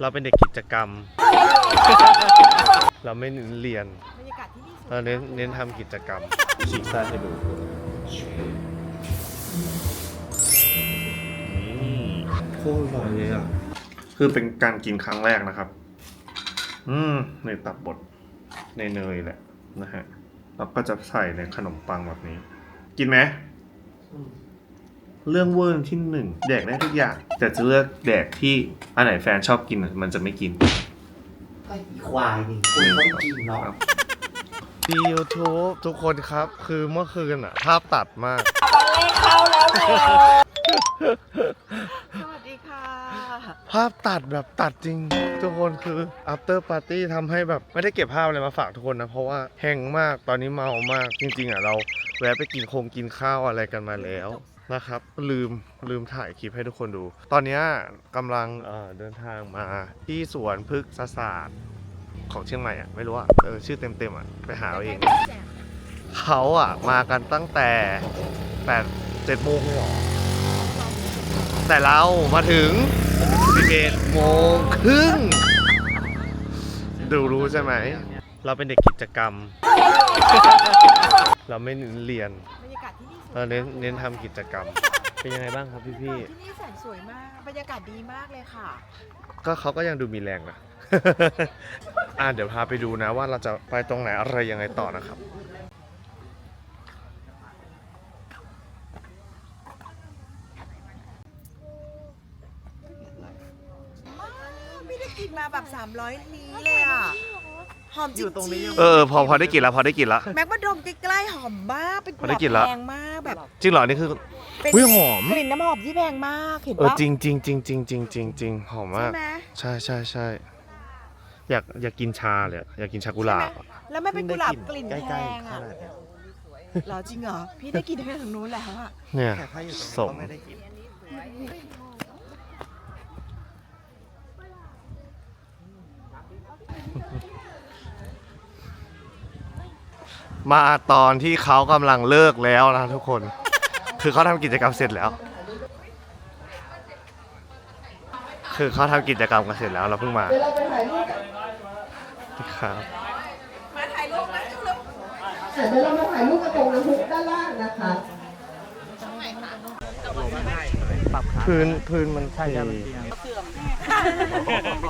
เราเป็นเด็กกิจกรรม เราไม่เน้นเรียน บรรยากาศที่นี่สวยเราเน้นเน้นทำกิจกรรมฉีกไส้ให้ดูโคตรอร่อยเลยอะ คือเป็นการกินครั้งแรกนะครับ อืมในตับบดในเนยแหละนะฮะ แล้วก็จะใส่ในขนมปังแบบนี้ กินไหม เรื่องเวิร์นที่หนึ่งแดกได้ทุกอย่าง แต่จะเลือกแดกที่อันไหนแฟนชอบกินอะมันจะไม่กินก็อีควายนี่คุณต้องกินเนาะ ดียูทูบทุกคนครับ คือเมื่อคืนอะ ภาพตัดมาก สวัสดีค่ะ ภาพตัดแบบตัดจริง ทุกคนคือ after party ทำให้แบบไม่ได้เก็บภาพอะไรมาฝากทุกคนนะ เพราะว่าแห้งมากตอนนี้เมามากจริง ๆ อะ เราแวะไปกินคงกินข้าวอะไรกันมาแล้ว นะครับ ลืมลืมถ่ายคลิปให้ทุกคนดู ตอนนี้กำลังเเดินทางมาที่สวนพฤกษศาสตร์ของเชียงใหม่อะไม่รู้อะเออชื่อเต็มๆอะไปหาเอาเอง เขาอะมากันตั้งแต่แปดเจ็ดโมงเลยหรอแต่เรามาถึง11โมงครึ่งดูรู้ใช่ไหม เราเป็นเด็กกิจกรรม เราไม่เรียนบรรยากาศที่นี่ เราเน้นเน้นทำกิจกรรม เป็นยังไงบ้างครับพี่ที่นี่แสนสวยมาก บรรยากาศดีมากเลยค่ะๆก็เขาก็ยังดูมีแรงนะ อ่าเดี๋ยวพาไปดูนะว่าเราจะไปตรงไหนอะไรยังไงต่อนะครับ ไม่ได้กินมาแบบ 300 นี้เลยอะ หอมจริงๆเออพอพอได้กินแล้วพอได้กินแล้ว แม็กมาดมใกล้ๆหอมมากเป็นกุหพอได้ลาบกินละ แพงมากแบบจริงเหรอนี่คือ เป็นอุ้ยหอม กลิ่นน้ำหอมที่แพงมากเห็นเออปะจริงจริงจริงจริงจริงจริงจริงหอมใช่มากไหมใช่ใช่ใช่อยากอยากกินชาเลยอะอยากกินชากุหลาบอะแล้วไม่เป็นกุหลาบกลิ่นใกแพล้งๆขอะนาดเนี้ยเหรอจริงเหรอพี่ได้กินไปถึงนู้นแล้วอะเนี่ยแต่ถ้าอยู่ตรงนี้ส่งก็ไม่ได้กิน มาตอนที่เขากำลังเลิกแล้วนะทุกคน คือเขาทำกิจกรรมเสร็จแล้ว คือเขาทำกิจกรรมกันเสร็จแล้วเราเพิ่งมาครับมาถ่ายรูปไหมเร็วเดี๋ยวเรามาถ่ายรูปกระโปรงน้ำพุด้านล่างนะคะพื้นพื้นมันใช่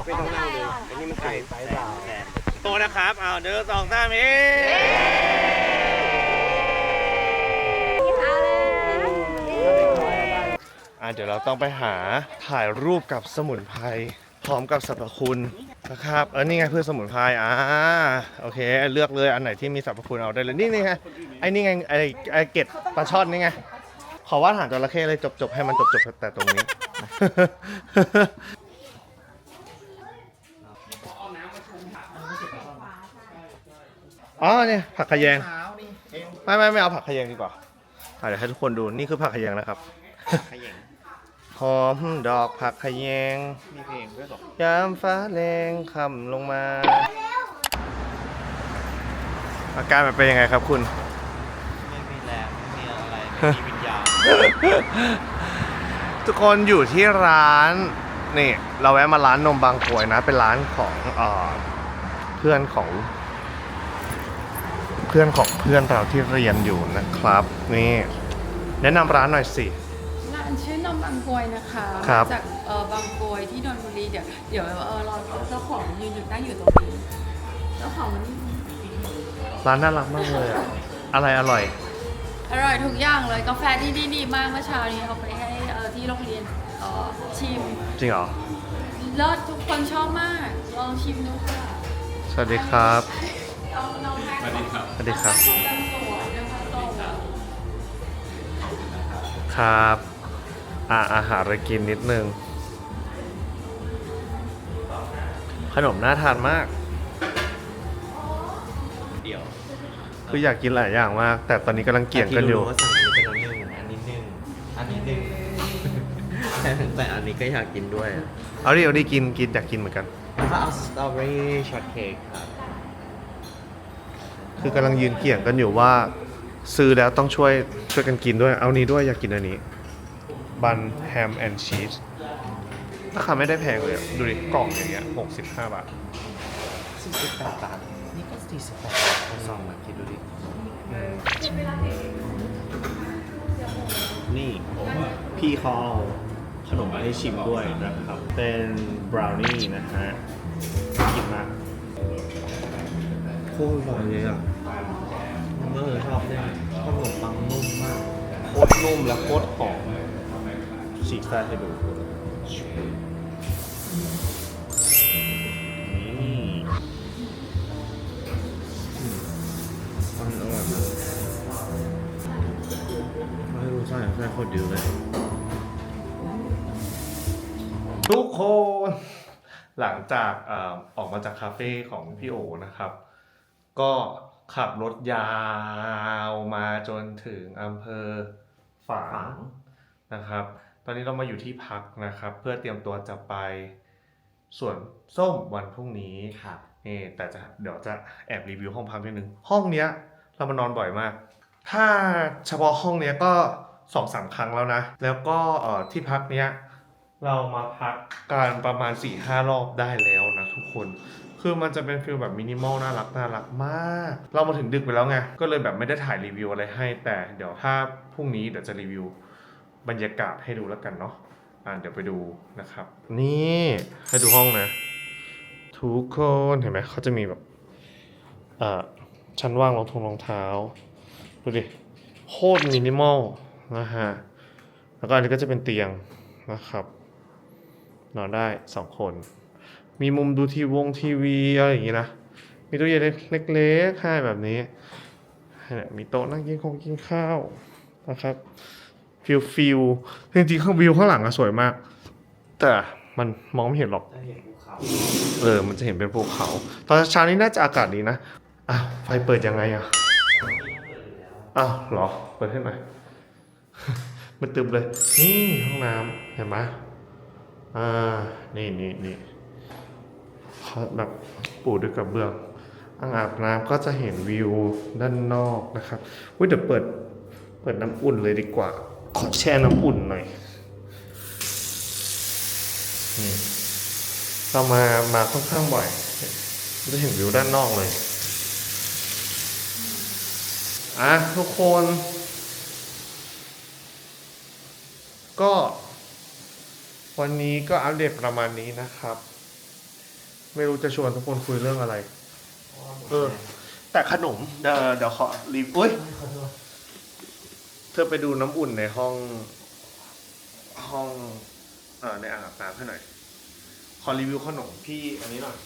ไม่ต้องนั่งเลยอันนี้มันไก่ไซส์เปล่าโตัวนะครับ เอาเดินสองสามเออะเดี๋ยวเราต้องไปหาถ่ายรูปกับสมุนไพรพร้อมกับสรรพคุณนะครับ เออนี่ไงเพื่อสมุนไพรอ่าโอเค เลือกเลยอันไหนที่มีสรรพคุณเอาได้เลยนี่นี่ไงไอ้นี่ไงไอ้ไอ้เกล็ดปลาช่อนนี่ไงขอว่าดหางจระเข้เลยจบๆให้มันจบๆแต่ตรงนี้ อ๋อเนี่ยผักขะแยงเท้านี่เองไม่ไม่ไม่เอาผักขะแยงดีกว่าอะเดี๋ยวให้ทุกคนดูนี่คือผักขะแยงนะครับ ขย่งหอมดอกผักขะแยง มีเพลงด้วยเหรอยามฟ้าแรงคำลงมา อาการมันเป็นยังไงครับคุณ ไม่มีแรงไม่มีอะไรไม่มีวิญญาณทุกคนอยู่ที่ร้าน นี่เราแวะมาร้านนมบางกรวยนะ เป็นร้านของเออเพื่อนของ เพื่อนของเพื่อนเราที่เรียนอยู่นะครับ นี่ แนะนำร้านหน่อยสิร้านชื่อนมบางกรวยนะคะครับจากเออบางกรวยที่นนทบุรีเดี๋ยวเดี๋ยวเออเราเจ้าของยืนอยู่ตั้งอยู่ตรงนี้เจ้าของร้านน่ารักมากเลยอะอะไรอร่อย อร่อยทุกอย่างเลยกาแฟที่นี่ดีมากเมื่อเช้านี้เอาไปให้เออที่โรงเรียนเออชิมจริงเหรอ เลิศทุกคนชอบมาก ลองชิมดูค่ะสวัสดีครับน้องน้องแม็กซ์สวัสดีครับน้องแม็กซ์สวยนะคะโตครับ อ่าอาหารอะไรกินนิดนึง ขนมน่าทานมาก เดี๋ยวคืออยากกินหลายอย่างมาก แต่ตอนนี้กำลังเกี่ยงกันอยู่ว่าสั่งนี้เป็นอันหนึ่งอันนี้หนึ่งอันนี้หนึ่ง แต่อันนี้ก็อยากกินด้วยเอาดิเอาดิกินกินอยากกินเหมือนกันแล้วก็เอาสตรอเบอรี่ช็อตเค้กครับคือกำลังยืนเกี่ยงกันอยู่ว่า ซื้อแล้วต้องช่วยช่วยกันกินด้วย เอานี้ด้วยอยากกินอันนี้ บันแฮมแอนด์ชีสราคาไม่ได้แพงเลยอะดูดิกล่องอย่างเงี้ย65 บาท 48บาทนี่ก็48บาทคูณสองแบบคิดดูดิอืมนี่พี่เขาเอ ขนมมาให้ชิมด้วยนะครับ เป็นบราวนี่นะฮะน่ากินมากโคตรอร่อยเลยอะมันก็เลยชอบเนี่ยขนมปังนุ่มมากโคตรนุ่มและโคตรหอมฉีกไส้ให้ดูนี่อืมมันอร่อยมากไม่รู้ไส้ไส้โคตรดีเลย ทุกคน หลังจากเอ่อออกมาจากคาเฟ่ของพี่โอนะครับ ก็ขับรถยาวมาจนถึงอำเภอฝาฝางงนะครับ ตอนนี้เรามาอยู่ที่พักนะครับ เพื่อเตรียมตัวจะไปสวนส้มวันพรุ่งนี้ครับนี่แต่จะเดี๋ยวจะแอบรีวิวห้องพักนิดนึง ห้องเนี้ยเรามานอนบ่อยมาก ถ้าเฉพาะห้องเนี้ยก็สองสามครั้งแล้วนะ แล้วก็เอ่อที่พักเนี้ย เรามาพักกันประมาณ4ี่ห้ารอบได้แล้วนะทุกคน คือมันจะเป็นฟิลแบบมินิมอลน่ารักน่ารักมาก เรามาถึงดึกไปแล้วไง ก็เลยแบบไม่ได้ถ่ายรีวิวอะไรให้ แต่เดี๋ยวถ้าพรุ่งนี้เดี๋ยวจะรีวิวบรรยากาศให้ดูแล้วกันเนาะ อ่าเดี๋ยวไปดูนะครับ นี่ให้ดูห้องนะ ทุกคนเห็นไหมเขาจะมีแบบอ่าชั้นว่างรองทงรองเท้า ดูดิ โคตรมินิมอลนะฮะ แล้วก็อันนี้ก็จะเป็นเตียงนะครับ นอนได้สองคน มีมุมดูทีวงทีวีอะไรอย่างงี้นะ มีตู้เย็นเล็กๆให้แบบนี้นี่มีโต๊ะนั่งกินคงกินข้าวนะครับฟิลฟิลจริงๆข้างวิวข้างหลังอะสวยมาก แต่มันมองไม่เห็นหรอกเออ มันจะเห็นเป็นภูเขา ตอนเช้านี้น่าจะอากาศดีนะอ้าวไฟเปิดยังไงอะอ้าวหรอ เปิดให้หน่อยมันตึมเลย นี่ห้องน้ำเห็นไหม อ่า นี่นี่นี่เขาแบบปูด้วยกระเบื้องอ่างอาบน้ำก็จะเห็นวิวด้านนอกนะครับอุ้ยเดี๋ยวเปิด เปิดน้ำอุ่นเลยดีกว่า ขอแช่น้ำอุ่นหน่อยเรามา มาค่อนข้างบ่อย จะเห็นวิวด้านนอกเลย อะทุกคน ก็ วันนี้ก็อัปเดตประมาณนี้นะครับ ไม่รู้จะชวนทุกคนคุยเรื่องอะไร เออ แต่ขนม เดี๋ยวเดี๋ยวขอรีวิวอุ้ยเธอไปดูน้ำอุ่นในห้อง ห้องเอ่อในอ่างอาบน้ำให้หน่อย ขอรีวิวขนมพี่อันนี้หน่อย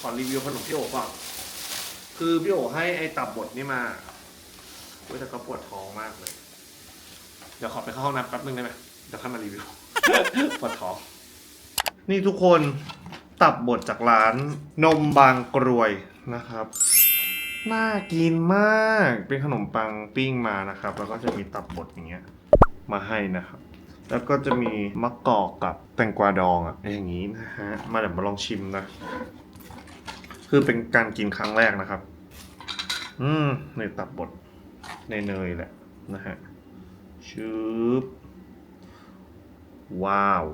ขอรีวิวขนมพี่โอ๋ก่อนคือพี่โอ๋ให้ไอ้ตับบดนี่มาเว้ยแต่ก็ปวดท้องมากเลย เดี๋ยวขอไปเข้าห้องน้ำแป๊บนึงได้ไหมเดี๋ยวค่อยมารีวิว ปวดท้องนี่ทุกคนตับบดจากร้านนมบางกรวยนะครับ น่ากินมาก เป็นขนมปังปิ้งมานะครับ แล้วก็จะมีตับบดอย่างเงี้ยมาให้นะครับ แล้วก็จะมีมะกอกกับแตงกวาดองอะอย่างนี้นะฮะ มาเดี๋ยวมาลองชิมนะ คือเป็นการกินครั้งแรกนะครับ อืมในตับบดในเนยแหละนะฮะชืบ ว้าว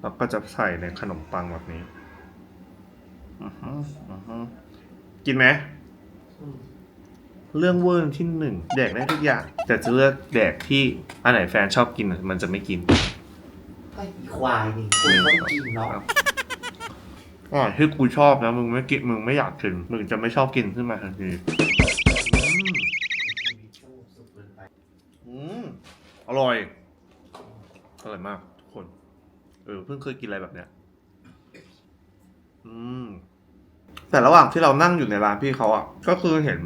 แล้วก็จะใส่ในขนมปังแบบนี้อือฮึอือฮึกินไหมเรื่องเวอร์ที่หนึ่งแดกได้ทุกอย่าง แต่จะเลือกแดกที่อันไหนแฟนชอบกินอะมันจะไม่กินก็อีควายนี่คุณต้องกินเนาะอ่าที่กูชอบนะมึงไม่กินมึงไม่อยากกินมึงจะไม่ชอบกินขึ้นมาทันที อร่อย อร่อยมากทุกคน เออ เพิ่งเคยกินอะไรแบบเนี้ย อืม แต่ระหว่างที่เรานั่งอยู่ในร้านพี่เขาอะ ก็คือเห็น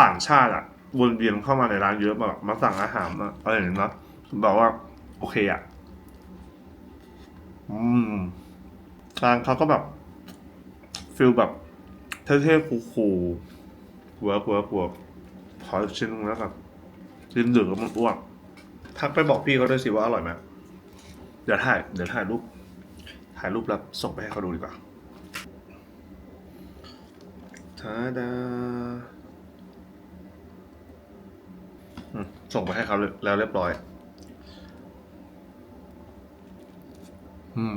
ต่างชาติอะ วนเวียนเข้ามาในร้านเยอะมาแบบมาสั่งอาหารอะอะไรอย่างเงี้ยนะบอกว่า โอเคอะ อืมร้านเขาก็แบบฟิลแบบเท่ๆคูลๆเวิร์กเวิร์กเวิร์กขอชิ้นนึงแล้วแบบกินดึกแล้วมันอ้วก ทักไปบอกพี่เขาด้วยสิว่าอร่อยไหมเดี๋ยวถ่ายเดี๋ยวถ่ายรูปถ่ายรูปแล้วส่งไปให้เขาดูดีกว่าทาดาส่งไปให้เขาแล้วเรียบร้อย อืม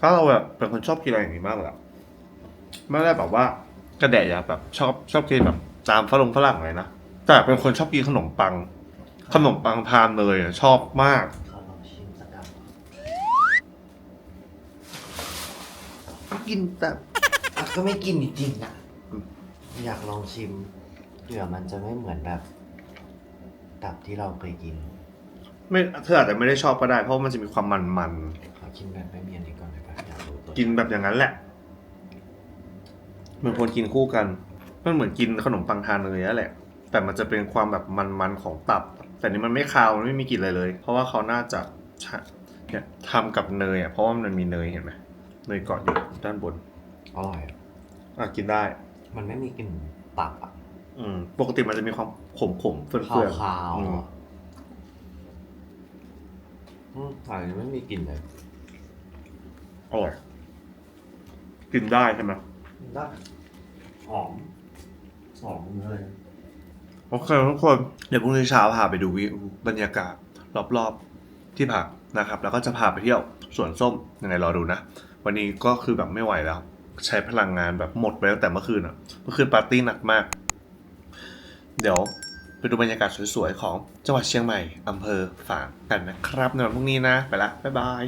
ถ้าเราแบบเป็นคนชอบกินอะไรอย่างนี้มากเลยอะไม่ได้แบบว่ากระแดะอยากแบบ ชอบชอบกินแบบตามฝรั่งฝรั่งเลยนะ แต่เป็นคนชอบกินขนมปัง ขนมปังทานเลยอะชอบมากขอลองชิมสักคกินแต่ำอะก็ไม่กินจริงๆอะอืมอยากลองชิมเผื่อมันจะไม่เหมือนแบบตับที่เราเคยกิน ไม่เธออาจจะไม่ได้ชอบก็ได้ เพราะมันจะมีความมันมันขอกินแบบไม่มีอันนี้ก่อนนะครับอยากรู้ตัวๆกินแบบอย่างนั้นแหละมันควรกินคู่กัน มันเหมือนกินขนมปังทานเนยนั่นแหละ แต่มันจะเป็นความแบบมันๆของตับ แต่นี่มันไม่คาวมันไม่มีกลิ่นอะไรเลย เพราะว่าเขาน่าจะใช้เนี่ยทำกับเนยอะเพราะว่ามันมีเนยเห็นไหมเนยเกาะอยู่ด้านบนอร่อยอะอะกินได้ มันไม่มีกลิ่นตับอะอืม ปกติมันจะมีความขมขมๆเฟื่อนขาเฟื่วอนขาวๆอะอืมอันนี้ไม่มีกลิ่นเลยอร่อยกินได้ใช่ไหมได้หอมหอมเลย โอเคทุกคน เดี๋ยวพรุ่งนี้เช้าพาไปดูวิวบรรยากาศรอบๆที่พักนะครับ แล้วก็จะพาไปเที่ยวสวนส้มยังไงรอดูนะ วันนี้ก็คือแบบไม่ไหวแล้ว ใช้พลังงานแบบหมดไปตั้งแต่เมื่อคืนอะ เมื่อคืนปาร์ตี้หนักมาก เดี๋ยวไปดูบรรยากาศสวยๆของจังหวัดเชียงใหม่อำเภอฝางกันนะครับในวันพรุ่งนี้นะ ไปละ บ๊ายบาย